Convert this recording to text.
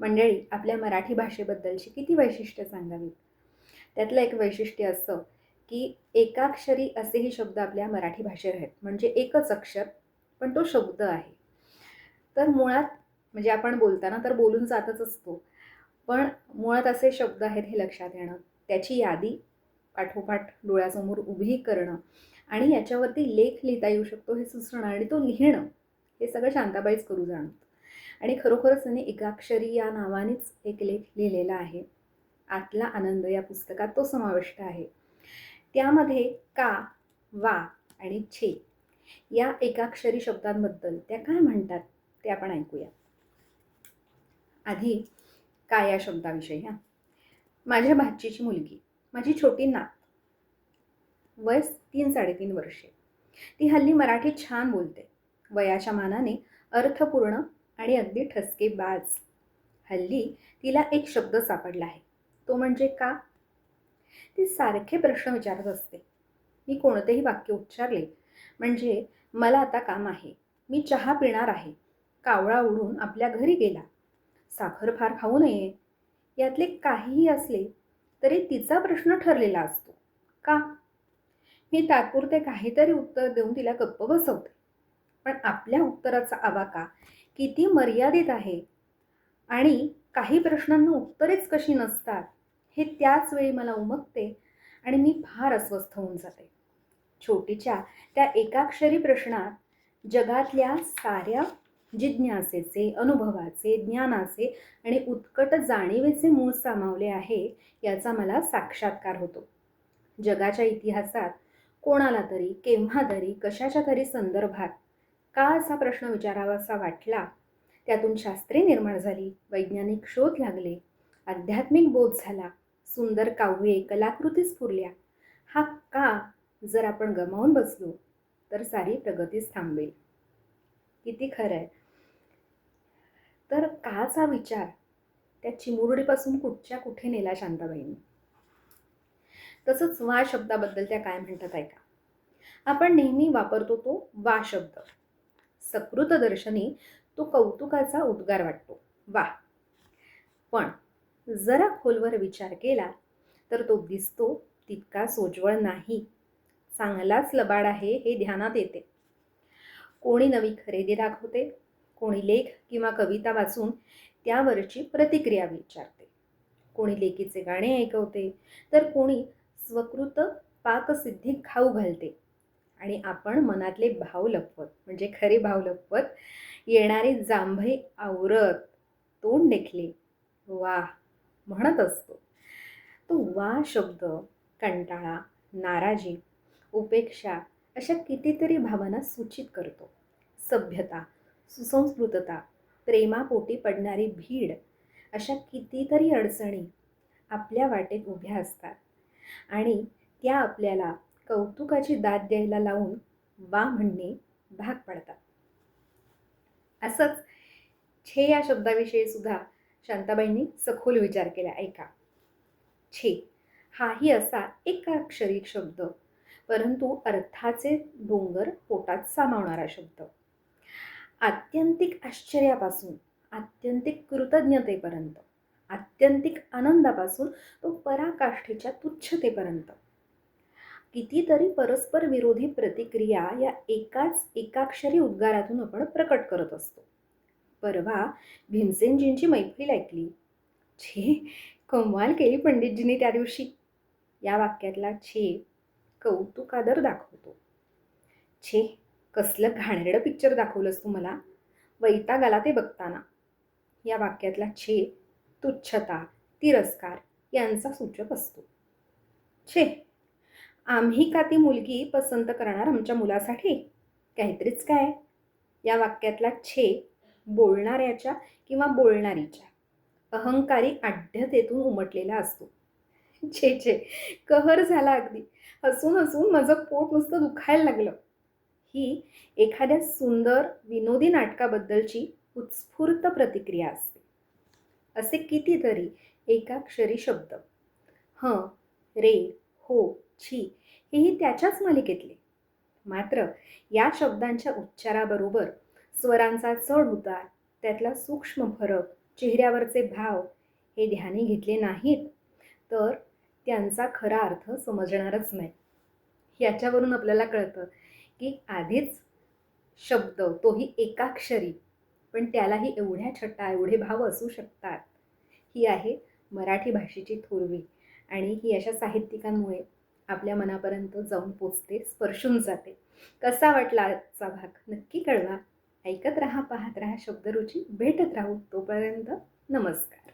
मंडळी आपल्या मराठी भाषेबद्दलची किती वैशिष्ट्य सांगावीत? त्यातलं एक वैशिष्ट्य असं की एकाक्षरी असेही शब्द आपल्या मराठी भाषेत आहेत. म्हणजे एकच अक्षर पण तो शब्द आहे. तर मुळात म्हणजे आपण बोलताना तर बोलून जातच असतो. पण मुळात असे शब्द आहेत हे लक्षात येणं त्याची यादी पाठोपाठ डोळ्यासमोर उभी करणं आणि याच्यावरती लेख लिहिता येऊ शकतो हे सुचणं आणि तो लिहिणं हे सगळं शांताबाईच करू जाणं. आणि खरोखरच त्यांनी एकाक्षरी या नावानेच एक लेख लिहिलेला आहे. आतला आनंद या पुस्तकात तो समाविष्ट आहे. त्यामध्ये का वा आणि छे या एकाक्षरी शब्दांबद्दल त्या काय म्हणतात ते आपण ऐकूया. आधी का या शब्दाविषयी हां? माझ्या भाचीची मुलगी माझी छोटी नात वय तीन साडेतीन वर्षे. ती हल्ली मराठी छान बोलते. वयाच्या मानाने अर्थपूर्ण आणि अगदी ठसकेबाज हल्ली तिला एक शब्द सापडला आहे. तो म्हणजे का? ती सारखे प्रश्न विचारत असते. मी कोणतेही वाक्य उच्चारले म्हणजे मला आता काम आहे. मी चहा पिणार आहे. कावळा उडून आपल्या घरी गेला. साखर फार खाऊ नये. यातले काहीही असले तरी तिचा प्रश्न ठरलेला असतो. का? मी तात्पुरते काहीतरी उत्तर देऊन तिला गप्प बसवते. पण आपल्या उत्तराचा आवाका किती मर्यादित आहे? आणि काही प्रश्नांना उत्तरेच कशी नसतात हे त्याच वेळी मला उमगते आणि मी फार अस्वस्थ होऊन जाते. छोटीच्या त्या एकाक्षरी प्रश्नात जगातल्या साऱ्या जिज्ञासेचे अनुभवाचे ज्ञानाचे आणि उत्कट जाणीवेचे मूळ सामावले आहे याचा मला साक्षात्कार होतो. जगाच्या इतिहासात कोणाला तरी केव्हा तरी कशाच्या तरी संदर्भात का असा प्रश्न विचारावासा वाटला? त्यातून शास्त्रे निर्माण झाली वैज्ञानिक शोध लागले आध्यात्मिक बोध झाला सुंदर काव्ये कलाकृती स्फुरल्या. हा का? जर आपण गमावून बसलो तर सारी प्रगतीच थांबेल. किती खरं आहे तर काचा विचार त्या चिमुरडीपासून कुठच्या कुठे नेला शांताबाईंनी? तसंच वा शब्दाबद्दल त्या काय म्हणतात ऐका. आपण नेहमी वापरतो तो वा शब्द. सकृतदर्शनी तो कौतुकाचा उद्गार वाटतो. वा पण जरा खोलवर विचार केला तर तो दिसतो तितका सोज्वळ नाही. चांगलाच लबाड आहे हे ध्यानात येते. कोणी नवी खरेदी दाखवते कोणी लेख किंवा कविता वाचून त्यावरची प्रतिक्रिया विचारते. कोणी लेकीचे गाणे ऐकवते तर कोणी स्वकृत पाकसिद्धी खाऊ घालते. आणि आपण मनातले भाव लपवत म्हणजे खरे भाव लपवत येणारे जांभई आवरत तोंड देखले वा म्हणत असतो. तो वा शब्द कंटाळा नाराजी उपेक्षा अशा कितीतरी भावना सूचित करतो. सभ्यता सुसंस्कृतता प्रेमापोटी पडणारी भीड अशा कितीतरी अडचणी आपल्या वाटेत उभ्या असतात. आणि त्या आपल्याला कौतुकाची दाद द्यायला लावून वा म्हणणे भाग पडतात. असंच छे या शब्दाविषयी सुद्धा शांताबाईंनी सखोल विचार केला. ऐका. छे. हाही असा एकाक्षरी शब्द परंतु अर्थाचे डोंगर पोटात सामावणारा शब्द. आत्यंतिक आश्चर्यापासून आत्यंतिक कृतज्ञतेपर्यंत आत्यंतिक आनंदापासून तो पराकाष्ठेच्या तुच्छतेपर्यंत. कितीतरी परस्पर विरोधी प्रतिक्रिया या एकाच एकाक्षरी उद्गारातून आपण प्रकट करत असतो. परवा भीमसेनजींची मैफिल ऐकली. छे कमाल केली पंडितजींनी त्या दिवशी. या वाक्यातला छे कौतुकादर दाखवतो. छे कसलं घाणेरडं पिक्चर दाखवलंस तू मला. वैताग आला ते बघताना. या वाक्यातला छे तुच्छता तिरस्कार यांचा सूचक असतो. छे आम्ही का ती मुलगी पसंत करणार आमच्या मुलासाठी? काहीतरीच काय? या वाक्यातला छे बोलणाऱ्याच्या किंवा बोलणारीच्या अहंकारी आढ्यतेतून उमटलेला असतो. छे छे. कहर झाला अगदी. हसून हसून माझं पोट नुसतं दुखायला लागलं. ही एखाद्या सुंदर विनोदी नाटकाबद्दलची उत्स्फूर्त प्रतिक्रिया असते. असे कितीतरी एकाक्षरी शब्द. हं रे हो छी हेही त्याच्याच मालिकेतले. मात्र या शब्दांच्या उच्चाराबरोबर स्वरांचा चढ उतार त्यातला सूक्ष्म फरक चेहऱ्यावरचे भाव हे ध्यानी घेतले नाहीत तर त्यांचा खरा अर्थ समजणारच नाही. याच्यावरून आपल्याला कळतं की आधीच शब्द तोही एकाक्षरी पण त्यालाही एवढ्या छटा एवढे भाव असू शकतात. ही आहे मराठी भाषेची थोरवी आणि ही अशा साहित्यिकांमुळे आपल्या मनापर्यंत जाऊन पोचते स्पर्शून जाते. कसा वाटला आजचा भाग? नक्की कळवा. ऐकत राहा पाहत राहा शब्दरुची भेटत राहू तोपर्यंत नमस्कार.